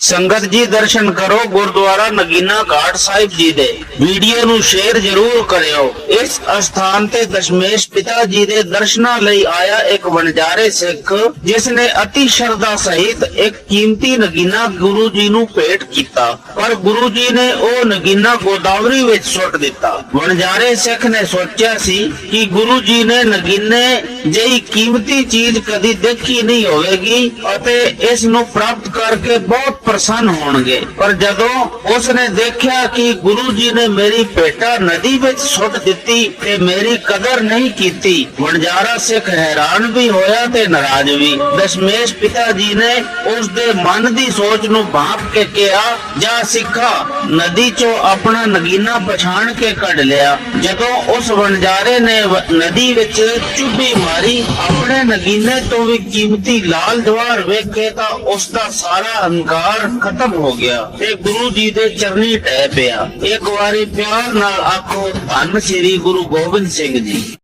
ਸੰਗਤ ਜੀ ਦਰਸ਼ਨ ਕਰੋ, ਗੁਰਦੁਆਰਾ ਨਗੀਨਾ ਘਾਟ ਸਾਹਿਬ ਜੀ ਦੇ। ਵੀਡੀਓ ਨੂੰ ਸ਼ੇਅਰ ਜ਼ਰੂਰ ਕਰਿਓ। ਇਸ ਅਸਥਾਨ ਤੇ ਦਸ਼ਮੇਸ਼ ਪਿਤਾ ਜੀ ਦੇ ਦਰਸ਼ਨਾਂ ਲਈ ਆਇਆ ਇੱਕ ਵਣਜਾਰੇ ਸਿੱਖ, ਜਿਸ ਨੇ ਅਤੀ ਸ਼ਰਧਾ ਸਹਿਤ ਇੱਕ ਕੀਮਤੀ ਨਗੀਨਾ ਗੁਰੂ ਜੀ ਨੂੰ ਭੇਟ ਕੀਤਾ। ਪਰ ਗੁਰੂ ਜੀ ਨੇ ਉਹ ਨਗੀਨਾ ਗੋਦਾਵਰੀ ਵਿੱਚ ਸੁੱਟ ਦਿੱਤਾ। ਵਣਜਾਰੇ ਸਿੱਖ ਨੇ ਸੋਚਿਆ ਸੀ ਕਿ ਗੁਰੂ ਜੀ ਨੇ ਨਗੀਨੇ ਜਿਹੀ ਕੀਮਤੀ ਚੀਜ਼ ਕਦੀ ਦੇਖੀ ਨਹੀਂ ਹੋਵੇਗੀ ਅਤੇ ਇਸ ਨੂੰ ਪ੍ਰਾਪਤ ਕਰਕੇ ਬਹੁਤ ਪ੍ਰਸੰਨ ਹੋਣਗੇ। ਪਰ ਜਦੋਂ ਉਸ ਨੇ ਦੇਖਿਆ ਕਿ ਗੁਰੂ ਜੀ ਨੇ ਮੇਰੀ ਭੇਟਾ ਨਦੀ ਵਿੱਚ ਸੁੱਟ ਦਿੱਤੀ, ਤੇ ਮੇਰੀ ਕਦਰ ਨਹੀਂ ਕੀਤੀ, ਵਣਜਾਰਾ ਸਿੱਖ ਹੈਰਾਨ ਵੀ ਹੋਇਆ ਤੇ ਨਾਰਾਜ਼ ਵੀ। ਦਸ਼ਮੇਸ਼ ਪਿਤਾ ਜੀ ਨੇ ਉਸ ਦੇ ਮਨ ਦੀ ਸੋਚ ਨੂੰ ਭਾਪ ਕੇ ਕਿਹਾ, ਜਾ ਸਿੱਖਾ, ਨਦੀ ਚੋਂ ਆਪਣਾ ਨਗੀਨਾ ਪਛਾਣ ਕੇ ਕੱਢ ਲਿਆ। ਜਦੋਂ ਉਸ ਵਣਜਾਰੇ ਨੇ ਨਦੀ ਵਿੱਚ ਚੁੱਭੀ ਮਾਰੀ ਆਪਣੇ ਨਗੀਨੇ ਤੋਂ ਵੀ ਕੀਮਤੀ ਲਾਲ ਜਵਾਹਰ ਵੇਖੇ ਤਾਂ ਉਸ ਦਾ ਸਾਰਾ ਹੰਕਾਰ ਖਤਮ ਹੋ ਗਿਆ। ਤੇ ਗੁਰੂ ਜੀ ਦੇ ਚਰਨੀ ਟਹਿ ਪਿਆ। ਇੱਕ ਵਾਰੀ ਪਿਆਰ ਨਾਲ ਆਖੋ, ਧੰਨ ਸ੍ਰੀ ਗੁਰੂ ਗੋਬਿੰਦ ਸਿੰਘ ਜੀ।